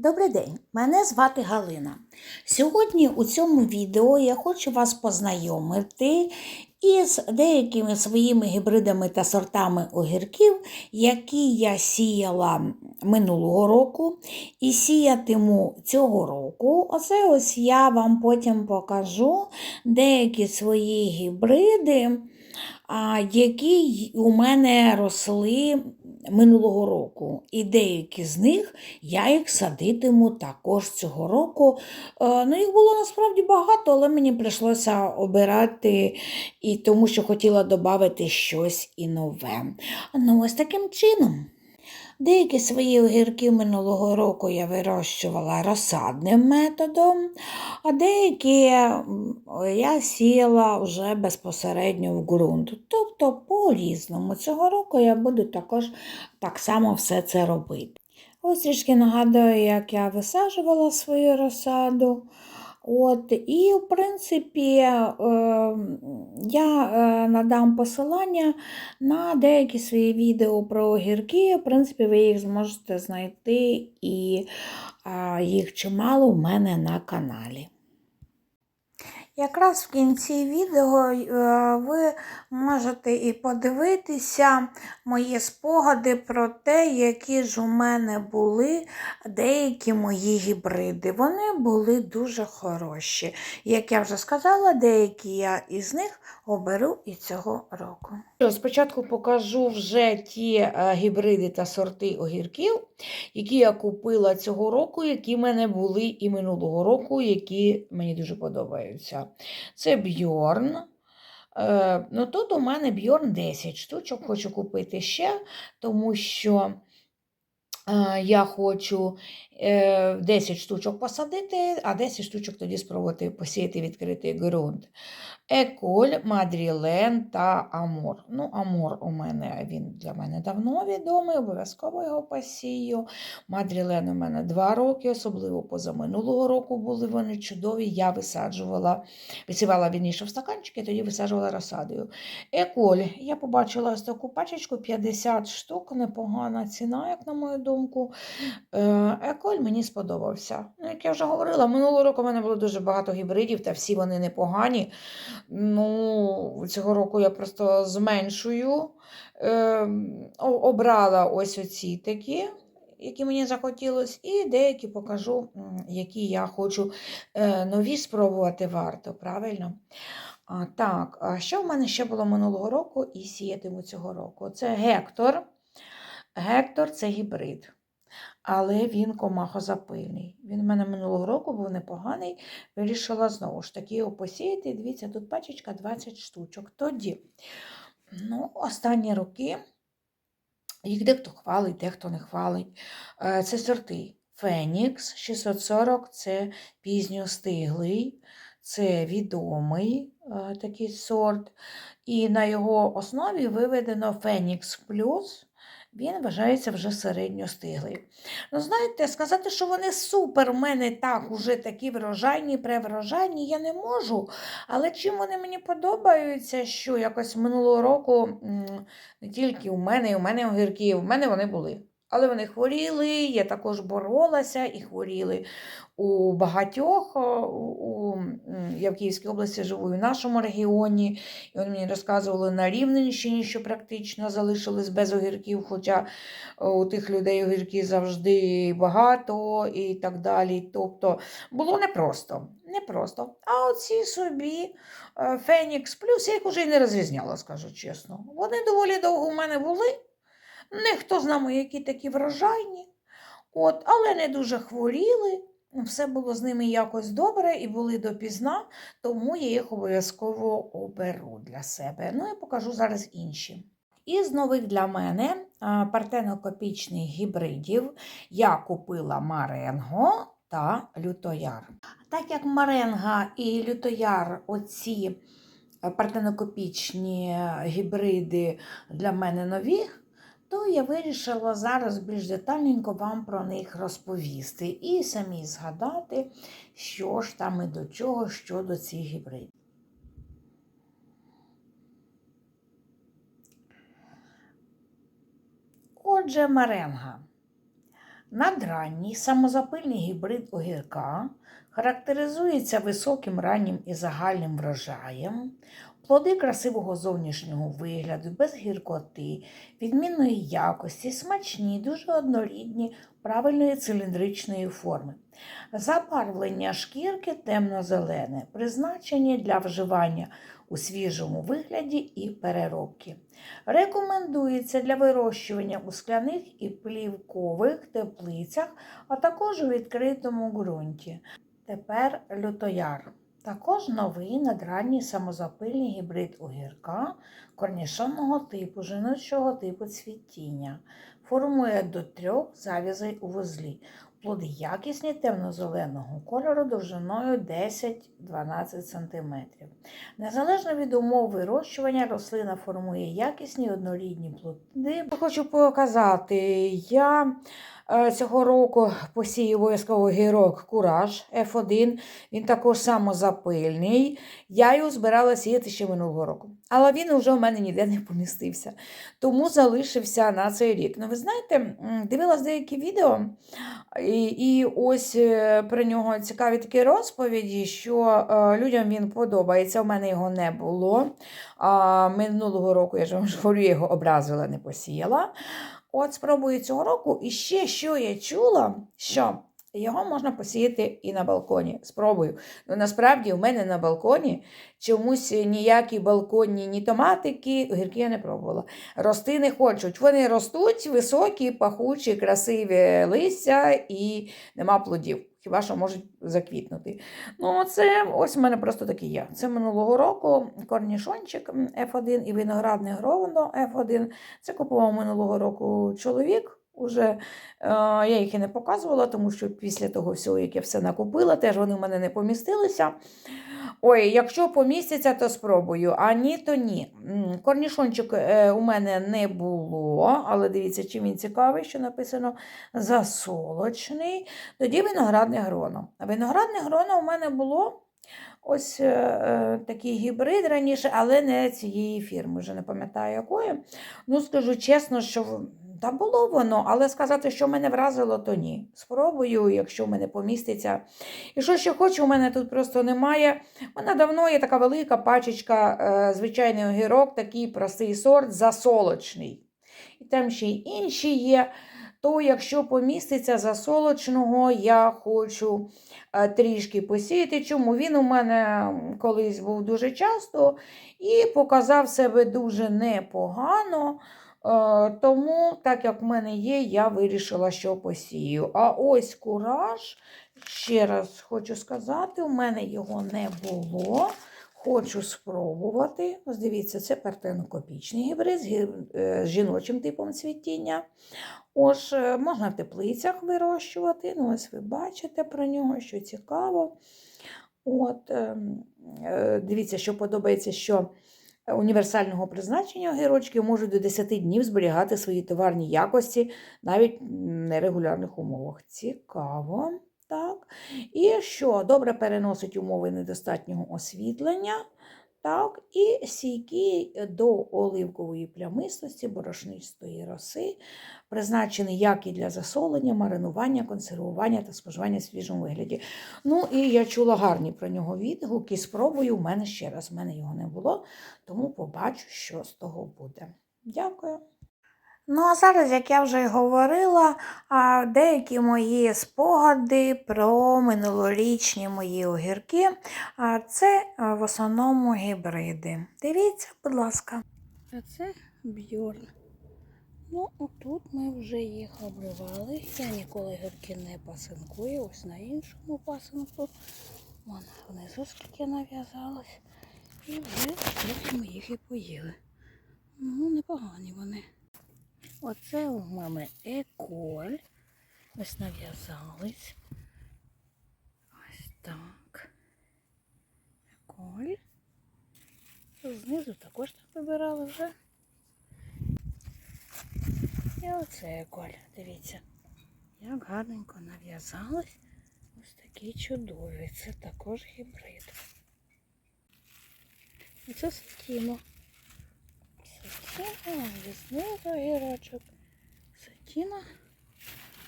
Добрий день, мене звати Галина. Сьогодні у цьому відео я хочу вас познайомити із деякими своїми гібридами та сортами огірків, які я сіяла минулого року і сіятиму цього року. Оце ось я вам потім покажу деякі свої гібриди, які у мене росли минулого року. І деякі з них я їх садитиму також цього року. Е, Ну, їх було насправді багато, але мені прийшлося обирати, і тому що хотіла додати щось і нове. Ну, ось таким чином. Деякі свої огірки минулого року я вирощувала розсадним методом, а деякі я сіяла вже безпосередньо в ґрунт. Тобто по-різному. Цього року я буду також так само все це робити. Ось трішки нагадую, як я висаджувала свою розсаду. От, і, в принципі, е, я е, надам посилання на деякі свої відео про огірки. В принципі, ви їх зможете знайти, і е, їх чимало в мене на каналі. Якраз в кінці відео е, ви можете і подивитися мої спогади про те, які ж у мене були деякі мої гібриди. Вони були дуже хороші. Як я вже сказала, деякі я із них оберу і цього року. Спочатку покажу вже ті е, гібриди та сорти огірків, які я купила цього року, які в мене були і минулого року, які мені дуже подобаються. Це Бьорн. Е, ну, тут у мене Бьорн 10 штучок хочу купити ще, тому що е, я хочу 10 штучок посадити, а 10 штучок тоді спробувати посіяти відкритий ґрунт. Еколь, Мадрілен та Амор. Ну, Амор у мене він для мене давно відомий, обов'язково його посію. Мадрілен у мене два роки, особливо позаминулого року були вони чудові. Я висаджувала, висівала вірніше в стаканчики, тоді висаджувала розсадою. Еколь, я побачила ось таку пачечку 50 штук, непогана ціна, як на мою думку. Е, Еколь мені сподобався. Ну, як я вже говорила, минулого року в мене було дуже багато гібридів, та всі вони непогані. Ну, цього року я просто зменшую. Е, обрала ось оці такі, які мені захотілося, і деякі покажу, які я хочу е, нові спробувати варто, правильно? А, так, а що в мене ще було минулого року і сіятиму цього року? Це Гектор. Гектор це гібрид. Але він комахозапильний. Він в мене минулого року був непоганий. Вирішила знову ж таки його посіяти. Дивіться, тут пачечка 20 штучок. Тоді, ну, останні роки їх дехто хвалить, дехто не хвалить. Е, Це сорти. Фенікс 640 це пізньостиглий, це відомий е, такий сорт. І на його основі виведено Фенікс Плюс. Він вважається вже середньостиглий. Ну, знаєте, сказати, що вони супер в мене так, уже такі врожайні, преврожайні, я не можу. Але чим вони мені подобаються, що якось минулого року не тільки у мене, і у мене огірки, у мене вони були. Але вони хворіли, я також боролася і хворіли у багатьох. У, я в Київській області живу і в нашому регіоні. І вони мені розказували на Рівненщині, що практично залишились без огірків, хоча у тих людей огірки завжди багато і так далі. Тобто було непросто. непросто. А оці собі е, Фенікс Плюс я їх уже і не розрізняла, скажу чесно. Вони доволі довго у мене були. Не хто знає, які такі врожайні, от, але не дуже хворіли. Все було з ними якось добре і були допізна, тому я їх обов'язково оберу для себе. Ну і покажу зараз інші. Із нових для мене партенокопічних гібридів я купила Маренго та Лютояр. Так як Маренга і Лютояр, оці партенокопічні гібриди для мене нові, то я вирішила зараз більш детальненько вам про них розповісти і самі згадати, що ж там і до чого щодо цих гібридів. Отже, меренга. Надранній самозапильний гібрид огірка характеризується високим раннім і загальним врожаєм, плоди красивого зовнішнього вигляду, без гіркоти, відмінної якості, смачні, дуже однорідні, правильної циліндричної форми. Забарвлення шкірки темно-зелене, призначені для вживання у свіжому вигляді і переробки. Рекомендується для вирощування у скляних і плівкових теплицях, а також у відкритому ґрунті. Тепер лютояр. Також новий надранній самозапильний гібрид огірка корнішонного типу, жіночого типу цвітіння. Формує до трьох завязей у вузлі. Плоди якісні темно-зеленого кольору довжиною 10-12 см. Незалежно від умов вирощування, рослина формує якісні однорідні плоди. Хочу показати, я цього року посію обов'язково гірок Кураж F1. Він також самозапильний. Я його збирала сіяти ще минулого року. Але він вже у мене ніде не помістився. Тому залишився на цей рік. Ну, ви знаєте, дивилась деякі відео, і, і ось е, про нього цікаві такі розповіді, що е, людям він подобається. У мене його не було. А, минулого року, я ж вам говорю, я його образила, не посіяла. От спробую цього року. І ще що я чула, що його можна посіяти і на балконі. Спробую. Ну насправді в мене на балконі чомусь ніякі балконні ні томатики, огірки я не пробувала. Рости не хочуть. Вони ростуть високі, пахучі, красиві листя і нема плодів. Хіба що можуть заквітнути. Ну, це ось у мене просто таке є. Це минулого року корнішончик м, F1 і виноградне гровно F1. Це купував минулого року чоловік. Уже е, я їх і не показувала, тому що після того всього, як я все накупила, теж вони в мене не помістилися. Ой, якщо помістяться, то спробую, а ні, то ні. Корнішончик е, у мене не було, але дивіться, чим він цікавий, що написано засолочний. Тоді виноградне гроно. Виноградне гроно у мене було ось е, е, такий гібрид раніше, але не цієї фірми, вже не пам'ятаю якої. Ну, скажу чесно, що та було воно, але сказати, що мене вразило, то ні. Спробую, якщо в мене поміститься. І що ще хочу, у мене тут просто немає. Мене давно є така велика пачечка, е, звичайний огірок, такий простий сорт, засолочний. І там ще й інші є. То якщо поміститься засолочного, я хочу е, трішки посіяти. Чому він у мене колись був дуже часто і показав себе дуже непогано. Е, Тому, так як в мене є, я вирішила, що посію. А ось кураж, ще раз хочу сказати, у мене його не було. Хочу спробувати. Ось дивіться, це партенокопічний гібрид з е, з жіночим типом цвітіння. Ось е, можна в теплицях вирощувати. Ну, ось ви бачите про нього, що цікаво. От, ем, дивіться, що подобається, що універсального призначення огірочки можуть до 10 днів зберігати свої товарні якості навіть в нерегулярних умовах. Цікаво. Так. І що добре переносить умови недостатнього освітлення, так, і сійки до оливкової плямистості, борошнистої роси, призначені як і для засолення, маринування, консервування та споживання в свіжому вигляді. Ну і я чула гарні про нього відгуки. Спробую в мене ще раз. в мене його не було, тому побачу, що з того буде. Дякую. Ну, а зараз, як я вже говорила, деякі мої спогади про минулорічні мої огірки. Це в основному гібриди. Дивіться, будь ласка. А це бьорн. Ну, отут ми вже їх обривали. Я ніколи гірки не пасинкую, ось на іншому пасинку. Вон внизу скільки нав'язалось. І вже трохи ми їх і поїли. Ну, непогані вони. Оце у мами еколь. Ось нав'язались. Ось так. Еколь. Знизу також так вибирали вже. І оце еколь. Дивіться, як гарненько нав'язалось. Ось такі чудові. Це також гібрид. І це і знизу гірочок. Сатіно.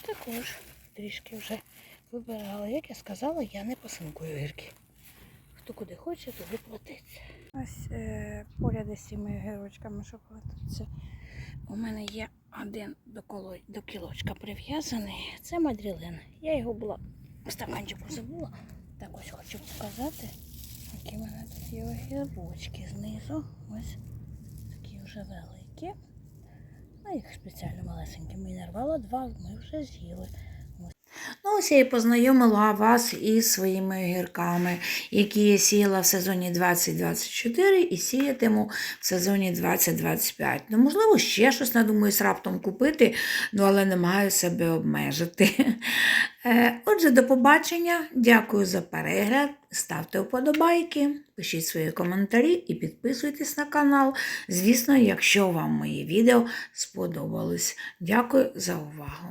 також трішки вже вибирали. Як я сказала, я не пасинкую гірки. Хто куди хоче, туди платиться. Ось е, поряд із цими гірочками, що платиться. У мене є один до, коло, до кілочка прив'язаний. Це мадрілен. Я його була в стаканчику забула. Так ось хочу показати, які в мене тут є огірочки знизу. Ось вже великі. Ну, їх спеціально малесенькі. Ми не рвала два, ми вже з'їли. Ну, ось я і познайомила вас із своїми огірками, які я сіяла в сезоні 2024 і сіятиму в сезоні 2025. Ну, можливо, ще щось надумаюсь раптом купити, ну, але не маю себе обмежити. Е, Отже, до побачення. Дякую за перегляд. Ставте вподобайки, пишіть свої коментарі і підписуйтесь на канал. Звісно, якщо вам мої відео сподобались. Дякую за увагу.